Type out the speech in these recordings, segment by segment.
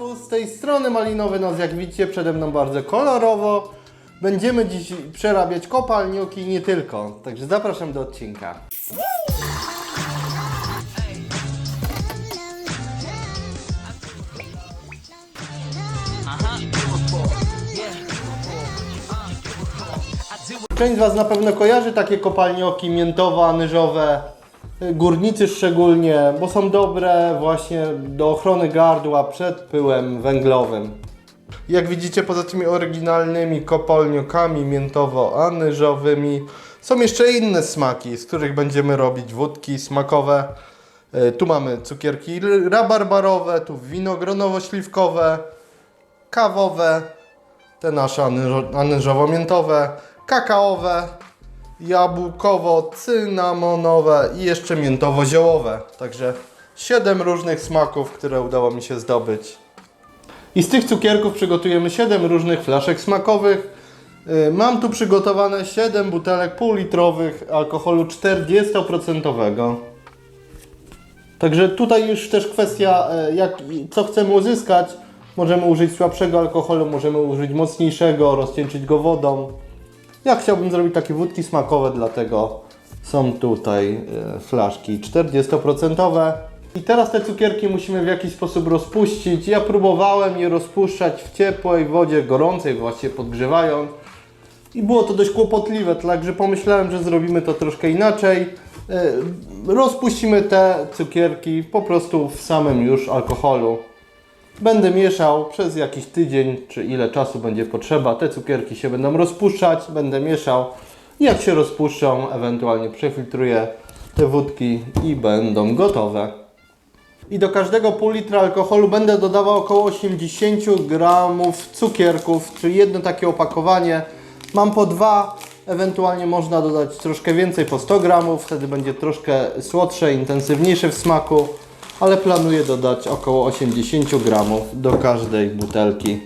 Serwus, z tej strony Malinowy Nos, jak widzicie przede mną bardzo kolorowo. Będziemy dziś przerabiać kopalnioki nie tylko, także zapraszam do odcinka. Część z Was na pewno kojarzy takie kopalnioki miętowo-anyżowe, górnicy szczególnie, bo są dobre właśnie do ochrony gardła przed pyłem węglowym. Jak widzicie, poza tymi oryginalnymi kopalniokami miętowo-anyżowymi są jeszcze inne smaki, z których będziemy robić wódki smakowe. E, Tu mamy cukierki rabarbarowe, tu winogronowo-śliwkowe, kawowe, te nasze anyżo- anyżowo-miętowe, kakaowe, jabłkowo-cynamonowe i jeszcze miętowo-ziołowe. Także 7 różnych smaków, które udało mi się zdobyć. I z tych cukierków przygotujemy 7 różnych flaszek smakowych. Y, Mam tu przygotowane 7 butelek półlitrowych alkoholu 40%. Także tutaj już też kwestia, e, jak, co chcemy uzyskać. Możemy użyć słabszego alkoholu, możemy użyć mocniejszego, rozcieńczyć go wodą. Ja chciałbym zrobić takie wódki smakowe, dlatego są tutaj e, flaszki 40%. I teraz te cukierki musimy w jakiś sposób rozpuścić. Ja próbowałem je rozpuszczać w ciepłej wodzie, gorącej, właściwie podgrzewając. I było to dość kłopotliwe, także pomyślałem, że zrobimy to troszkę inaczej. E, Rozpuścimy te cukierki po prostu w samym już alkoholu. Będę mieszał przez jakiś tydzień, czy ile czasu będzie potrzeba. Te cukierki się będą rozpuszczać, będę mieszał. Jak się rozpuszczą, ewentualnie przefiltruję te wódki i będą gotowe. I do każdego pół litra alkoholu będę dodawał około 80 gramów cukierków, czyli jedno takie opakowanie. Mam po dwa, ewentualnie można dodać troszkę więcej, po 100 gramów, wtedy będzie troszkę słodsze, intensywniejsze w smaku, ale planuję dodać około 80 gramów do każdej butelki.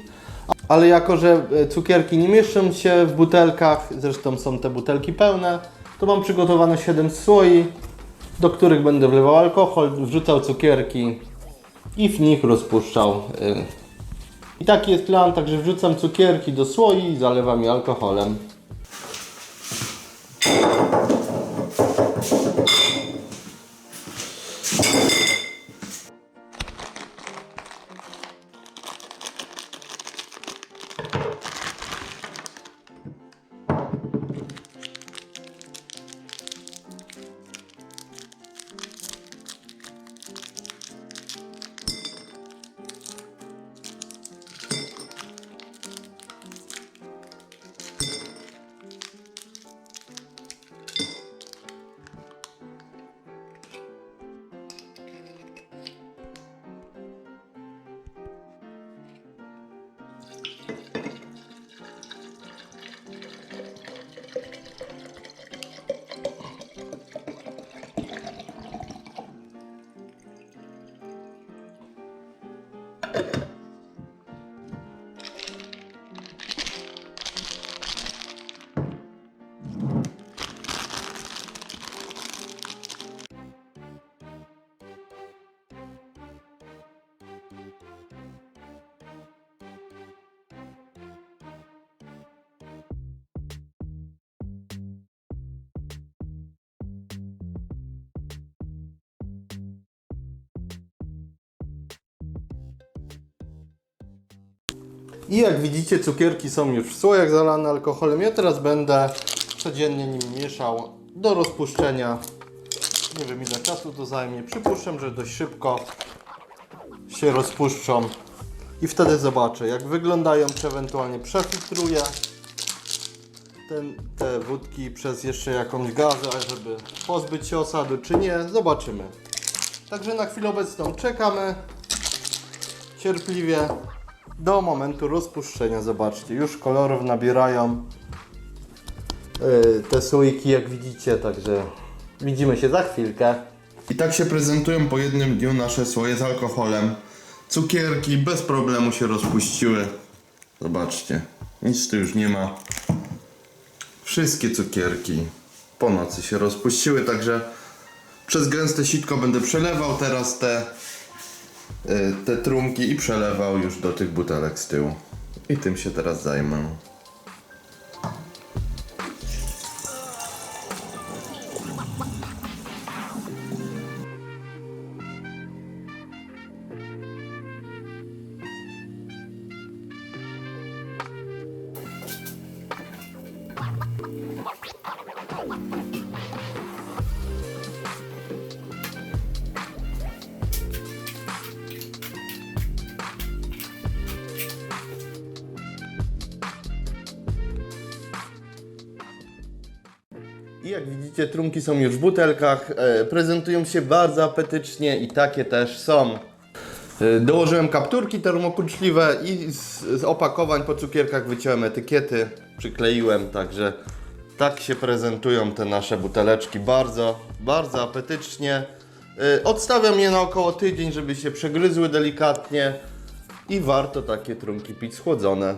Ale jako, że e, cukierki nie mieszczą się w butelkach, zresztą są te butelki pełne, to mam przygotowane 7 słoi, do których będę wlewał alkohol, wrzucał cukierki i w nich rozpuszczał. y. I taki jest plan, także wrzucam cukierki do słoi i zalewam je alkoholem. I jak widzicie, cukierki są już w słojach zalane alkoholem. Ja teraz będę codziennie nim mieszał do rozpuszczenia. Nie wiem ile czasu to zajmie. Przypuszczam, że dość szybko się rozpuszczą. I wtedy zobaczę, jak wyglądają, czy ewentualnie przefiltruję ten, te wódki przez jeszcze jakąś gazę, żeby pozbyć się osady, czy nie. Zobaczymy. Także na chwilę obecną czekamy cierpliwie do momentu rozpuszczenia. Zobaczcie, już kolorów nabierają yy, te słoiki, jak widzicie, także widzimy się za chwilkę. I tak się prezentują po jednym dniu nasze słoje z alkoholem. Cukierki bez problemu się rozpuściły. Zobaczcie, nic tu już nie ma. Wszystkie cukierki po nocy się rozpuściły, także przez gęste sitko będę przelewał teraz te te trunki i przelewał już do tych butelek z tyłu. I tym się teraz zajmę. I jak widzicie, trunki są już w butelkach. E, prezentują się bardzo apetycznie i takie też są. E, dołożyłem kapturki termokurczliwe i z, z opakowań po cukierkach wyciąłem etykiety, przykleiłem, także tak się prezentują te nasze buteleczki. Bardzo, bardzo apetycznie. E, odstawiam je na około tydzień, żeby się przegryzły delikatnie i warto takie trunki pić schłodzone.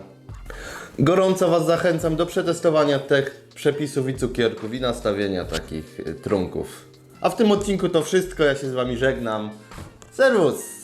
Gorąco Was zachęcam do przetestowania tych przepisów i cukierków i nastawienia takich y, trunków. A w tym odcinku to wszystko. Ja się z Wami żegnam. Serwus!